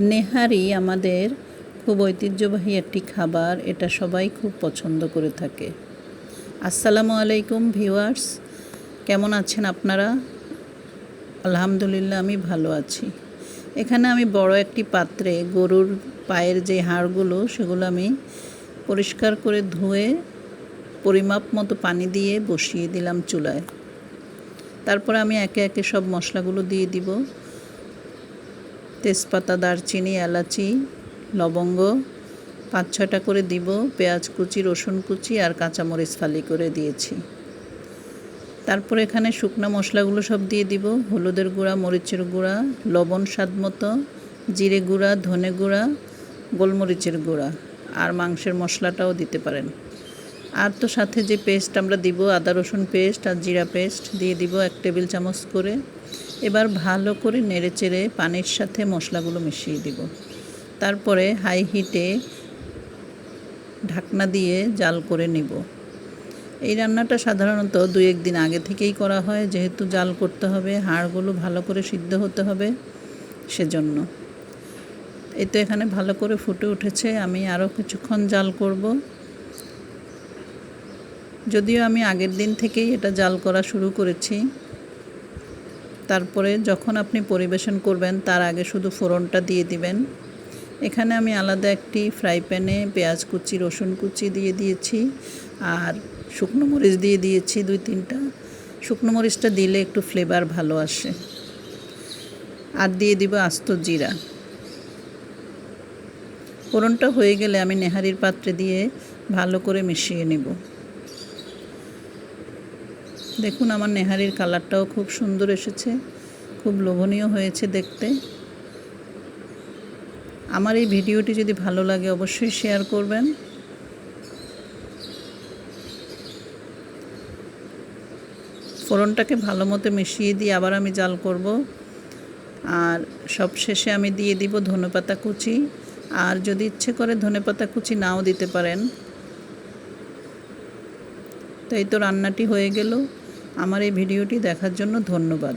নেহারি আমাদের খুব ঐতিহ্যবাহী একটি খাবার, এটা সবাই খুব পছন্দ করে থাকে। আসসালামু আলাইকুম ভিউয়ার্স, কেমন আছেন আপনারা? আলহামদুলিল্লাহ, আমি ভালো আছি। এখানে আমি বড় একটি পাত্রে গরুর পায়ের যে হাড়গুলো, সেগুলো আমি পরিষ্কার করে ধুয়ে পরিমাপ মতো পানি দিয়ে বসিয়ে দিলাম চুলায়। তারপরে আমি একে একে সব মশলাগুলো দিয়ে দিব। তেজপাতা, দারচিনি, এলাচি, লবঙ্গ, পাঁচ ছটা করে দিব, পেঁয়াজ কুচি, রসুন কুচি আর কাঁচামরিচ ফালি করে দিয়েছি। তারপর এখানে শুকনো মশলাগুলো সব দিয়ে দিব, হলুদের গুঁড়া, মরিচের গুঁড়া, লবণ স্বাদ মতো, জিরে গুঁড়া, ধনে গুঁড়া, গোলমরিচের গুঁড়া আর মাংসের মশলাটাও দিতে পারেন। আর তো সাথে যে পেস্ট আমরা দিব, আদা রসুন পেস্ট আর জিরা পেস্ট দিয়ে দিব এক টেবিল চামচ করে। এবার ভালো করে নেড়ে চেড়ে পানির সাথে মশলাগুলো মিশিয়ে দিব। তারপরে হাই হিটে ঢাকনা দিয়ে জাল করে নিব। এই রান্নাটা সাধারণত দু একদিন আগে থেকেই করা হয়, যেহেতু জাল করতে হবে, হাড়গুলো ভালো করে সিদ্ধ হতে হবে সেজন্য। এই তো এখানে ভালো করে ফুটে উঠেছে, আমি আরও কিছুক্ষণ জাল করব। যদিও আমি আগের দিন থেকেই এটা জাল করা শুরু করেছি তারপরে যখন আপনি পরিবেশন করবেন, তার আগে শুধু ফোড়নটা দিয়ে দিবেন। এখানে আমি আলাদা একটি ফ্রাই প্যানে পেঁয়াজ কুচি, রসুন কুচি দিয়ে দিয়েছি আর শুকনো মরিচ দিয়ে দিয়েছি দুই তিনটা। শুকনো মরিচটা দিলে একটু ফ্লেভার ভালো আসে। আর দিয়ে দিব আস্ত জিরা। ফোড়নটা হয়ে গেলে আমি নেহারির পাত্রে দিয়ে ভালো করে মিশিয়ে নেব। দেখুন, আমার নেহারির কালারটাও খুব সুন্দর এসেছে, খুব লোভনীয় হয়েছে দেখতে। আমার এই ভিডিওটি যদি ভালো লাগে, অবশ্যই শেয়ার করবেন। ফোড়নটাকে ভালো মতো মিশিয়ে দিয়ে আবার আমি জাল করব। আর সব শেষে আমি দিয়ে দিব ধনেপাতা কুচি। আর যদি ইচ্ছে করে ধনেপাতা কুচি নাও দিতে পারেন। তো এই তো রান্নাটি হয়ে গেল। আমার এই ভিডিওটি দেখার জন্য ধন্যবাদ।